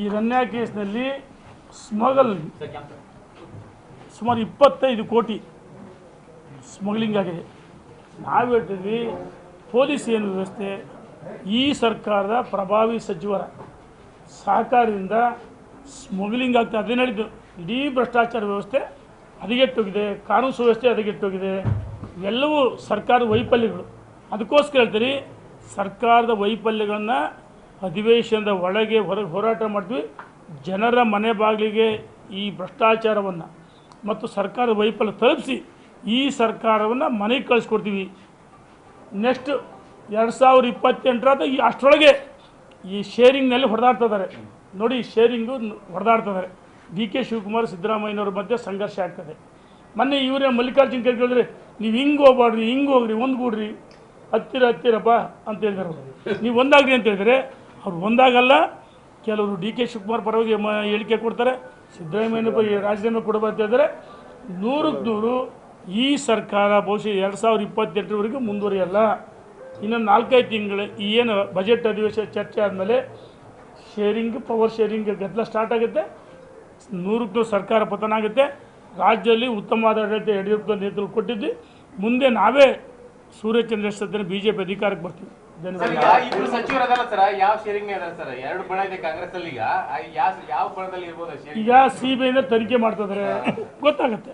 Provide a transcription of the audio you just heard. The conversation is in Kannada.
ಈ ರನ್ಯಾ ಕೇಸ್ನಲ್ಲಿ ಸ್ಮಗಲ್ ಸುಮಾರು ಇಪ್ಪತ್ತೈದು ಕೋಟಿ ಸ್ಮಗ್ಲಿಂಗ್ ಆಗಿದೆ. ನಾವು ಹೇಳ್ತಿದ್ವಿ ಪೊಲೀಸ್ ಏನು ವ್ಯವಸ್ಥೆ? ಈ ಸರ್ಕಾರದ ಪ್ರಭಾವಿ ಸಚಿವರ ಸಹಕಾರದಿಂದ ಸ್ಮಗ್ಲಿಂಗ್ ಆಗ್ತಾ ಅದೇ ಹೇಳಿದ್ದು ಇಡೀ ಭ್ರಷ್ಟಾಚಾರ ವ್ಯವಸ್ಥೆ ಹದಗೆಟ್ಟೋಗಿದೆ, ಕಾನೂನು ಸುವ್ಯವಸ್ಥೆ ಹದಗೆಟ್ಟೋಗಿದೆ. ಇವೆಲ್ಲವೂ ಸರ್ಕಾರದ ವೈಫಲ್ಯಗಳು. ಅದಕ್ಕೋಸ್ಕರ ಹೇಳ್ತೀರಿ ಸರ್ಕಾರದ ವೈಫಲ್ಯಗಳನ್ನು ಅಧಿವೇಶನದ ಒಳಗೆ ಹೊರ, ಹೋರಾಟ ಮಾಡ್ತೀವಿ ಜನರ ಮನೆ ಬಾಗಿಲಿಗೆ ಈ ಭ್ರಷ್ಟಾಚಾರವನ್ನು ಮತ್ತು ಸರ್ಕಾರದ ವೈಫಲ್ಯ ತಲುಪಿಸಿ ಈ ಸರ್ಕಾರವನ್ನು ಮನೆಗೆ ಕಳಿಸ್ಕೊಡ್ತೀವಿ. ನೆಕ್ಸ್ಟ್ ಎರಡು ಸಾವಿರದ ಇಪ್ಪತ್ತೆಂಟರಾದ ಈ ಅಷ್ಟರೊಳಗೆ ಈ ಶೇರಿಂಗ್ನಲ್ಲಿ ಹೊಡೆದಾಡ್ತಿದ್ದಾರೆ ನೋಡಿ ಶೇರಿಂಗು ಹೊಡೆದಾಡ್ತಿದ್ದಾರೆ ಡಿ ಕೆ ಶಿವಕುಮಾರ್, ಸಿದ್ದರಾಮಯ್ಯನವ್ರ ಮಧ್ಯೆ ಸಂಘರ್ಷ ಆಗ್ತದೆ. ಮೊನ್ನೆ ಇವರೇ ಮಲ್ಲಿಕಾರ್ಜುನ್ ಖರ್ಗೆ ಹೇಳಿದ್ರೆ, ನೀವು ಹಿಂಗೆ ಹೋಗ್ಬಾಡ್ರಿ ಹಿಂಗೆ ಹೋಗ್ರಿ ಒಂದ್ಗೂಡ್ರಿ ಹತ್ತಿರ ಹತ್ತಿರಪ್ಪ ಅಂತ ಹೇಳ್ತಾರೆ ನೀವು ಒಂದಾಗ್ರಿ ಅಂತ ಹೇಳಿದರೆ ಅವ್ರು ಒಂದಾಗಲ್ಲ, ಕೆಲವರು ಡಿ ಕೆ ಶಿವಕುಮಾರ್ ಪರವಾಗಿ ಹೇಳಿಕೆ ಕೊಡ್ತಾರೆ ಸಿದ್ದರಾಮಯ್ಯ ರಾಜೀನಾಮೆ ಕೊಡಬಾರ್ದು ಅಂತ ಹೇಳಿದ್ರೆ ನೂರಕ್ಕೆ ನೂರು ಈ ಸರ್ಕಾರ ಬಹುಶಃ ಎರಡು ಸಾವಿರದ ಇಪ್ಪತ್ತೆಂಟರವರೆಗೂ ಮುಂದುವರಿಯಲ್ಲ. ಇನ್ನೊಂದು ನಾಲ್ಕೈದು ತಿಂಗಳು ಏನು ಬಜೆಟ್ ಅಧಿವೇಶನ ಚರ್ಚೆ ಆದಮೇಲೆ ಶೇರಿಂಗ್ ಪವರ್ ಶೇರಿಂಗ್ ಗದ್ದಲ ಸ್ಟಾರ್ಟ್ ಆಗುತ್ತೆ. ನೂರಕ್ಕೆ ನೂರು ಸರ್ಕಾರ ಪತನ ಆಗುತ್ತೆ. ರಾಜ್ಯದಲ್ಲಿ ಉತ್ತಮವಾದ ಆಡಳಿತ ಯಡಿಯೂರಪ್ಪ ನೇತೃತ್ವ ಕೊಟ್ಟಿದ್ದು. ಮುಂದೆ ನಾವೇ ಸೂರ್ಯಚಂದ್ರ ಸತ್ಯನ ಬಿ ಜೆ ಪಿ ಅಧಿಕಾರಕ್ಕೆ ಬರ್ತೀವಿ. ಇಬ್ರು ಸಚಿವರು ಅದಾರ ಸರ್ ಯಾವ ಶೇರಿಂಗ್ ಅದ ಸರ್? ಎರಡು ಬಣ ಇದೆ ಕಾಂಗ್ರೆಸ್ ಅಲ್ಲಿ ಈಗ. ಸಿಬಿಐ ಯಾವ ಯಾವ ಬಣದಲ್ಲಿ ಇರ್ಬೋದು ಈಗ ಸಿ ಬಿ ಐನ ತನಿಖೆ ಮಾಡ್ತಿದ್ದಾರೆ ಗೊತ್ತಾಗುತ್ತೆ.